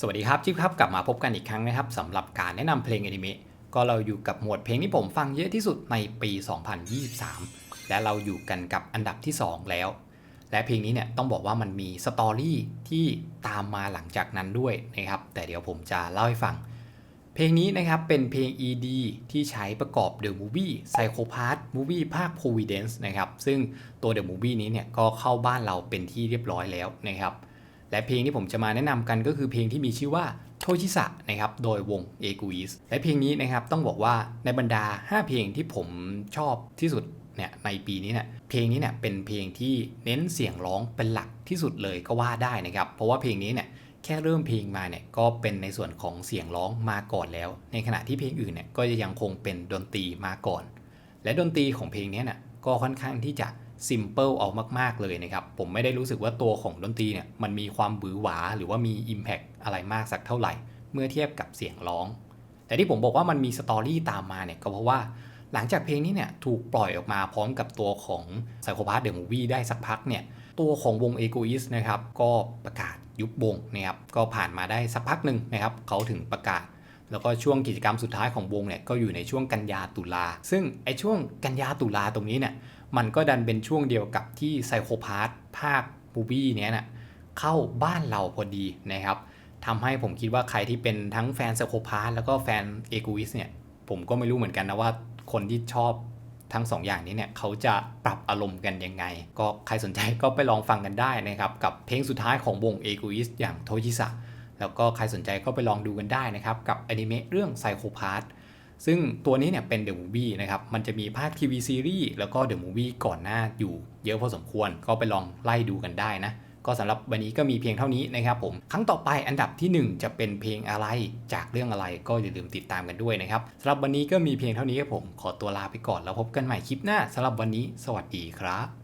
สวัสดีครับจิ๊บครับกลับมาพบกันอีกครั้งนะครับสำหรับการแนะนำเพลงอนิเมะก็เราอยู่กับหมวดเพลงที่ผมฟังเยอะที่สุดในปี 2023 และเราอยู่กันกับอันดับที่ 2 แล้ว และเพลงนี้เนี่ยต้องบอกว่ามันมีสตอรี่ที่ตามมาหลังจากนั้นด้วยนะครับแต่เดี๋ยวผมจะเล่าให้ฟัง เพลงนี้นะครับเป็นเพลง ED ที่ใช้ประกอบ The Movie Psychopath Movie ภาค Providence นะครับซึ่งตัว The Movie นี้เนี่ยก็เข้าบ้านเราเป็นที่เรียบร้อยแล้วนะครับ และเพลงที่ผมจะมาแนะนำกันก็คือเพลงที่มีชื่อว่าโทชิสะนะครับ โดยวง e g o i s และเพลงนี้นะครับต้องบอกว่าในบรรดา 5 เพลงที่ผมชอบที่สุดเนี่ยในปีนี้เนี่ยเพลงนี้เนี่ยเป็นเพลงที่เน้นเสียงร้องเป็นหลักที่สุดเลยก็ว่าได้นะครับ เพราะว่าเพลงนี้เนี่ยแค่เริ่มเพลงมาเนี่ยก็เป็นในส่วนของเสียงร้องมาก่อนแล้ว ในขณะที่เพลงอื่นเนี่ยก็จะยังคงเป็นดนตรีมาก่อน และดนตรีของเพลงนี้เนี่ยก็ค่อนข้างที่จะ ซิมเ l ิลเอามาก ๆ เลยนะครับ ผมไม่ได้รู้สึกว่าตัวของดนตรีเนี่ยมันมีความบือหวาหรือว่ามี Impact อะไรมากสักเท่าไหร่ เมื่อเทียบกับเสียงร้อง แต่ที่ผมบอกว่ามันมีสตอรี่ตามมาเนี่ยก็เพราะว่าหลังจากเพลงนี้เนี่ยถูกปล่อยออกมาพร้อมกับตัวของ Psychopath the Movie ได้สักพักเนี่ยตัวของวง e g o i s นะครับก็ประกาศยุบวงนะครับก็ผ่านมาได้สักพักหนึ่งนะครับเขาถึงประกาศ แล้วก็ช่วงกิจกรรมสุดท้ายของวงเนี่ยก็อยู่ในช่วงกันยาตุลา ซึ่งไอช่วงกันยาตุลาตรงนี้เนี่ยมันก็ดันเป็นช่วงเดียวกับที่ไซโคพาร์ภาคบูบี้เนี้ยนะเข้าบ้านเราพอดีนะครับทำให้ผมคิดว่าใครที่เป็นทั้งแฟนไซโคพาร์แล้วก็แฟนเอกูอิสเนี่ยผมก็ไม่รู้เหมือนกันนะว่าคนที่ชอบทั้งสองอย่างนี้เนี่ยเขาจะปรับอารมณ์กันยังไง ก็ใครสนใจก็ไปลองฟังกันได้นะครับ กับเพลงสุดท้ายของวงเอกูอิสอย่างโทชิสะ แล้วก็ใครสนใจก็ไปลองดูกันได้นะครับ กับอนิเมะเรื่องไซโคพาร์ซึ่งตัวนี้เนี่ยเป็น The Movie นะครับ มันจะมีภาคทีวีซีรีส์แล้วก็ The Movie ก่อนหน้าอยู่เยอะพอสมควร ก็ไปลองไล่ดูกันได้นะ ก็สำหรับวันนี้ก็มีเพียงเท่านี้นะครับผม ครั้งต่อไปอันดับที่ 1 จะเป็นเพลงอะไรจากเรื่องอะไรก็อย่าลืมติดตามกันด้วยนะครับสำหรับวันนี้ก็มีเพียงเท่านี้ครับผม ขอตัวลาไปก่อนแล้วพบกันใหม่คลิปหน้าสำหรับวันนี้ สวัสดีครับ